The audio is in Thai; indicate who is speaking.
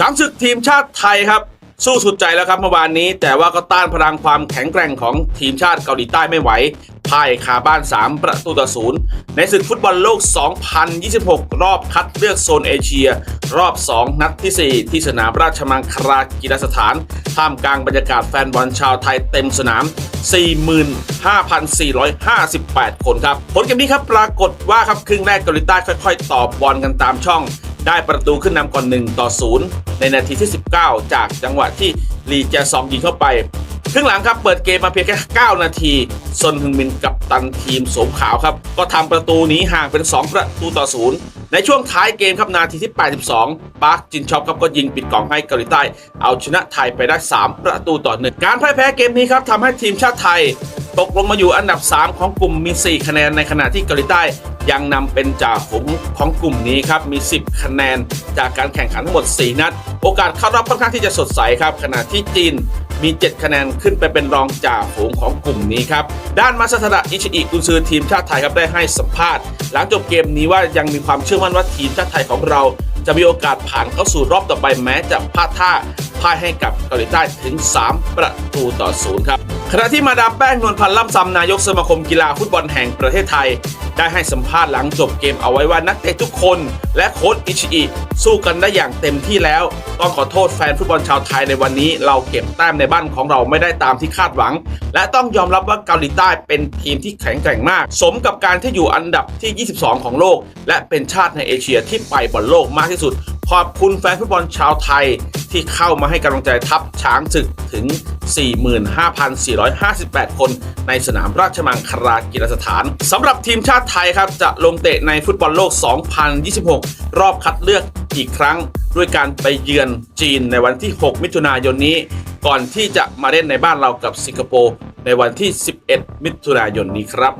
Speaker 1: ช้างศึกทีมชาติไทยครับ สู้สุดใจแล้วครับเมื่อวานนี้ แต่ว่าก็ต้านพลังความแข็งแกร่งของทีมชาติเกาหลีใต้ไม่ไหวพ่ายคาบ้าน 3 ประตูต่อศูนย์ในศึกฟุตบอลโลก 2026 รอบคัดเลือกโซนเอเชีย รอบ 2 นัดทีสี่4 ที่สนามราชมังคลากีฬาสถาน ท่ามกลางบรรยากาศแฟนบอลชาวไทยเต็มสนาม 45,458 คนครับ ผลเกมนี้ครับปรากฏว่าครับครึ่งแรกเกาหลีใต้ค่อย ๆ ตอบบอลกันตามช่อง ได้ประตูขึ้นนำก่อน 1 ต่อ 0 ในนาทีที่ 19 จากจังหวะที่ลีเจซองยิงเข้าไปครึ่งหลังครับเปิดเกมมาเพียงแค่ 9 นาทีซนฮึงมินกับตันทีมโสมขาวครับ ก็ทำประตูหนีห่างเป็น 2 ประตูต่อ0ในช่วงท้ายเกมครับนาทีที่ 82 ปาร์คจินชอปครับก็ยิงปิดกล่องให้เกาหลีใต้ เอาชนะไทยไปได้ 3 ประตูต่อหนึ่งการพ่ายแพ้เกมนี้ครับทำให้ทีมชาติไทย ตกลงมาอยู่อันดับ 3 ของกลุ่มมี 4 คะแนนในขณะที่เกาหลีใต้ ยังนำเป็นจ่าฝูงของกลุ่มนี้ครับมี 10 คะแนนจากการแข่งขันทั้งหมด 4 นัด โอกาสเข้ารอบค่อนข้างที่จะสดใสครับ ขณะที่จีนมี 7 คะแนนขึ้นไปเป็นรองจ่าฝูงของกลุ่มนี้ครับ ด้านมาสตะอิชิอิกุนซือทีมชาติไทยครับได้ให้สัมภาษณ์ หลังจบเกมนี้ว่ายังมีความเชื่อมั่นว่าทีมชาติไทยของเรา จะมีโอกาสผ่านเข้าสู่รอบต่อไปแม้จะพลาดท่าพ่ายให้กับเกาหลีใต้ถึง 3 ประตูต่อศูนย์ครับขณะที่มาดามแป้งนวลพันธ์ล่ำซำนายกสมาคมกีฬาฟุตบอลแห่งประเทศไทย ได้ให้สัมภาษณ์หลังจบเกมเอาไว้ว่านักเตะทุกคน และโค้ชอิชิอิสู้กันได้อย่างเต็มที่แล้วต้องขอโทษแฟนฟุตบอลชาวไทยในวันนี้ เราเก็บแต้มในบ้านของเราไม่ได้ตามที่คาดหวัง และต้องยอมรับว่าเกาหลีใต้เป็นทีมที่แข็งแกร่งมาก สมกับการที่อยู่อันดับที่ 22 ของโลก และเป็นชาติในเอเชียที่ไปบอลโลกมากที่สุด ขอบคุณแฟนฟุตบอลชาวไทยที่เข้ามาให้กำลังใจทัพช้างศึกถึง 45,458 คนในสนามราชมังคลากีฬาสถานสำหรับทีมชาติไทยครับ จะลงเตะในฟุตบอลโลก 2026 รอบคัดเลือกอีกครั้ง ด้วยการไปเยือนจีนในวันที่ 6 มิถุนายนนี้ ก่อนที่จะมาเล่นในบ้านเรากับสิงคโปร์ในวันที่ 11 มิถุนายนนี้ครับ